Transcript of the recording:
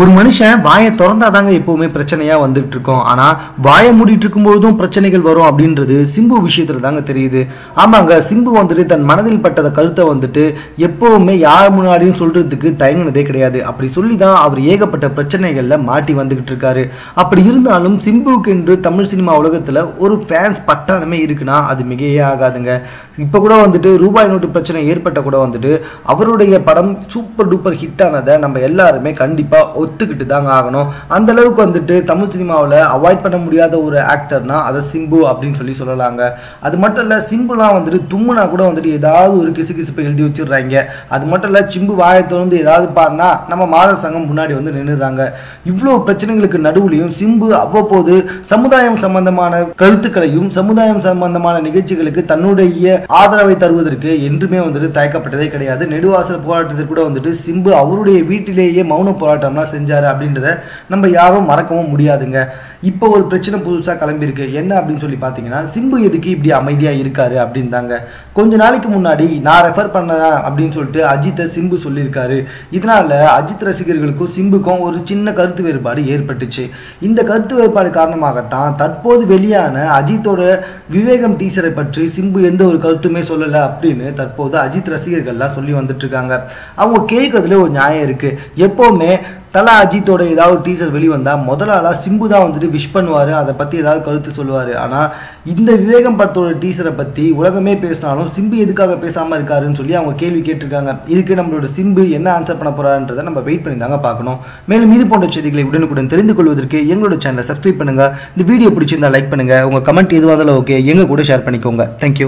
ஒரு மனுஷன் வாயை திறந்தாதாங்க எப்பவுமே பிரச்சனையா வந்துட்டு இருக்கோம் ஆனா வாயை மூடிட்டு இருக்கும்போதும் பிரச்சனைகள் வரும் அப்படின்றது சிம்பு விஷயத்துல தாங்க தெரியுது. ஆமாங்க சிம்பு வந்துட்டு தன் மனதில் பட்டத கருத்தை வந்துட்டு எப்பவுமே யார் முன்னாடியும் சொல்றதுக்கு தயங்கினதே கிடையாது. அப்படி சொல்லி தான் அவர் ஏகப்பட்ட பிரச்சனைகள்ல மாட்டி வந்துகிட்டு இருக்காரு அப்படி இருந்தாலும் சிம்புவுக்கு என்று தமிழ் சினிமா உலகத்துல ஒரு ஃபேன்ஸ் பட்டாலுமே இருக்குன்னா அது மிகையே ஆகாதுங்க. இப்போ கூட வந்துட்டு ரூபாய் நோட்டு பிரச்சனை ஏற்பட்ட கூட வந்துட்டு அவருடைய படம் சூப்பர் டூப்பர் ஹிட் ஆனதை நம்ம எல்லாருமே கண்டிப்பா ஒத்துக்கிட்டு தாங்க ஆகணும். அந்த அளவுக்கு வந்துட்டு தமிழ் சினிமாவில் அவாய்ட் பண்ண முடியாத ஒரு ஆக்டர்னா அதை சிம்பு அப்படின்னு சொல்லி சொல்லலாங்க. அது மட்டும் இல்லை சிம்புலாம் வந்துட்டு தும்முனா கூட வந்துட்டு ஏதாவது ஒரு கிசு கிசுப்பை எழுதி வச்சிடுறாங்க. அது மட்டும் இல்லை சிம்பு வாயை ஏதாவது பாடினா நம்ம மாதர் சங்கம் முன்னாடி வந்து நின்றுறாங்க இவ்வளோ பிரச்சனைகளுக்கு நடுவுலையும் சிம்பு அவ்வப்போது சமுதாயம் சம்பந்தமான கருத்துக்களையும் சமுதாயம் சம்பந்தமான நிகழ்ச்சிகளுக்கு தன்னுடைய ஆதரவை தருவதற்கு என்றுமே வந்துட்டு தயக்கப்பட்டதே கிடையாது. நெடுவாசல் போராட்டத்தில் கூட வந்துட்டு சிம்பு அவருடைய வீட்டிலேயே மௌன போராட்டம்லாம் செஞ்சார் அப்படின்றத நம்ம யாரும் மறக்கவும் முடியாதுங்க. இப்போ ஒரு பிரச்சனை புதுசாக கிளம்பியிருக்கு. என்ன அப்படின்னு சொல்லி பார்த்தீங்கன்னா சிம்பு எதுக்கு இப்படி அமைதியாக இருக்காரு அப்படின்னு தாங்க கொஞ்ச நாளைக்கு முன்னாடி நான் ரெஃபர் பண்ணேன் அப்படின்னு சொல்லிட்டு அஜித்தை சிம்பு சொல்லியிருக்காரு. இதனால அஜித் ரசிகர்களுக்கும் சிம்புக்கும் ஒரு சின்ன கருத்து வேறுபாடு ஏற்பட்டுச்சு. இந்த கருத்து வேறுபாடு காரணமாகத்தான் தற்போது வெளியான அஜித்தோட விவேகம் டீசரை பற்றி சிம்பு எந்த ஒரு கருத்துமே சொல்லலை அப்படின்னு தற்போது அஜித் ரசிகர்கள்லாம் சொல்லி வந்துட்டு இருக்காங்க. அவங்க கேட்கறதுல ஒரு நியாயம் இருக்கு. எப்போவுமே தலா அஜித்தோட ஏதாவது டீசர் வெளிவந்தால் முதல் ஆளாக சிம்பு தான் வந்துட்டு விஷ் பண்ணுவார். அதை பற்றி ஏதாவது கருத்து சொல்லுவார். ஆனால் இந்த விவேகம் படத்தோட டீசரை பற்றி உலகமே பேசினாலும் சிம்பு எதுக்காக பேசாமல் இருக்காருன்னு சொல்லி அவங்க கேள்வி கேட்டிருக்காங்க. இதுக்கு நம்மளோட சிம்பு என்ன ஆன்சர் பண்ண போகிறாருன்றதை நம்ம வெயிட் பண்ணி தாங்க பார்க்கணும். மேலும் இது போன்ற செய்திகளை உடனுக்குடன் தெரிந்து கொள்வதற்கு எங்களோட சேனலை சப்ஸ்கிரைப் பண்ணுங்கள் இந்த வீடியோ பிடிச்சிருந்தா லைக் பண்ணுங்கள் உங்கள் கமெண்ட் எதுவாக இருந்தாலும் ஓகே எங்கள் கூட ஷேர் பண்ணிக்கோங்க. தேங்க்யூ